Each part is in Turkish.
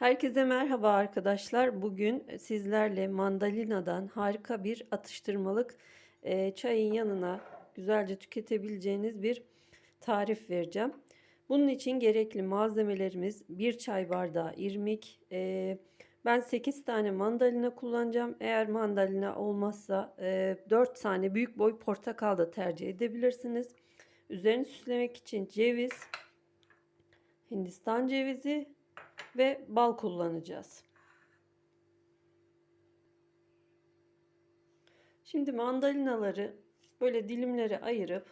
Herkese merhaba arkadaşlar. Bugün sizlerle mandalinadan harika bir atıştırmalık e, çayın yanına güzelce tüketebileceğiniz bir tarif vereceğim. Bunun için gerekli malzemelerimiz 1 çay bardağı irmik. e, ben 8 tane mandalina kullanacağım. Eğer mandalina olmazsa e, 4 tane büyük boy portakal da tercih edebilirsiniz. Üzerini süslemek için ceviz, Hindistan cevizi ve bal kullanacağız. Şimdi mandalinaları böyle dilimlere ayırıp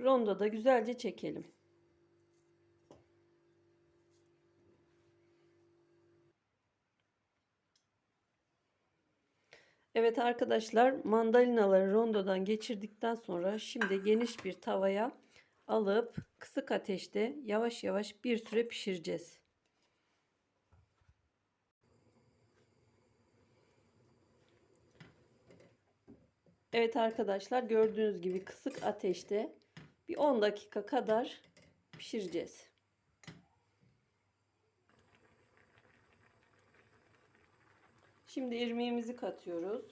rondoda güzelce çekelim. Evet arkadaşlar mandalinaları rondodan geçirdikten sonra şimdi geniş bir tavaya alıp kısık ateşte yavaş yavaş bir süre pişireceğiz. Evet arkadaşlar gördüğünüz gibi kısık ateşte bir 10 dakika kadar pişireceğiz. Şimdi irmiğimizi katıyoruz.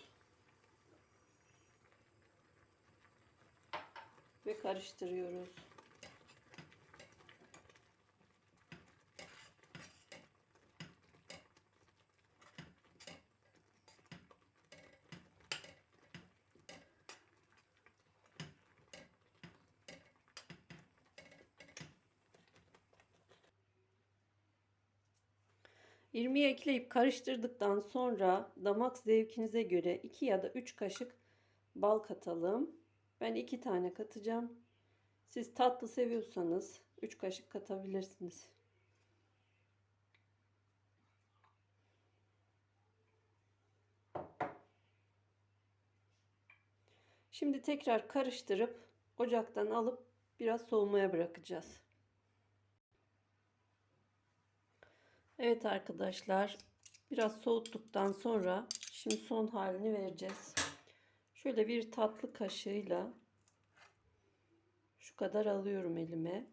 Ve karıştırıyoruz. İrmiği ekleyip karıştırdıktan sonra damak zevkinize göre 2 ya da 3 kaşık bal katalım. Ben 2 tane katacağım. Siz tatlı seviyorsanız 3 kaşık katabilirsiniz. Şimdi tekrar karıştırıp ocaktan alıp biraz soğumaya bırakacağız. Evet arkadaşlar biraz soğuttuktan sonra şimdi son halini vereceğiz. Şöyle bir tatlı kaşığıyla şu kadar alıyorum elime.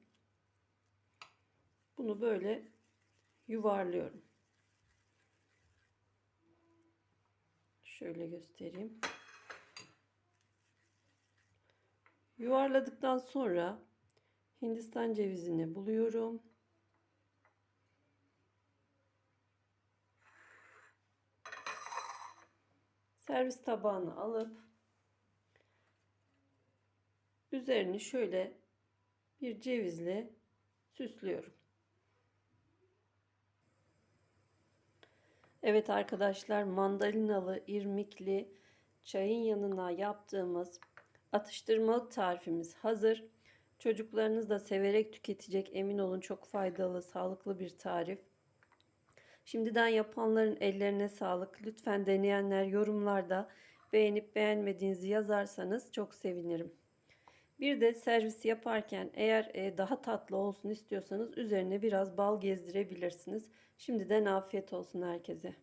Bunu böyle yuvarlıyorum. Şöyle göstereyim. Yuvarladıktan sonra Hindistan cevizini buluyorum. Servis tabağını alıp üzerini şöyle bir cevizle süslüyorum. Evet arkadaşlar mandalinalı irmikli çayın yanına yaptığımız atıştırmalık tarifimiz hazır. Çocuklarınız da severek tüketecek emin olun çok faydalı, sağlıklı bir tarif. Şimdiden yapanların ellerine sağlık. Lütfen deneyenler yorumlarda beğenip beğenmediğinizi yazarsanız çok sevinirim. Bir de servis yaparken eğer e, daha tatlı olsun istiyorsanız üzerine biraz bal gezdirebilirsiniz. Şimdiden afiyet olsun herkese.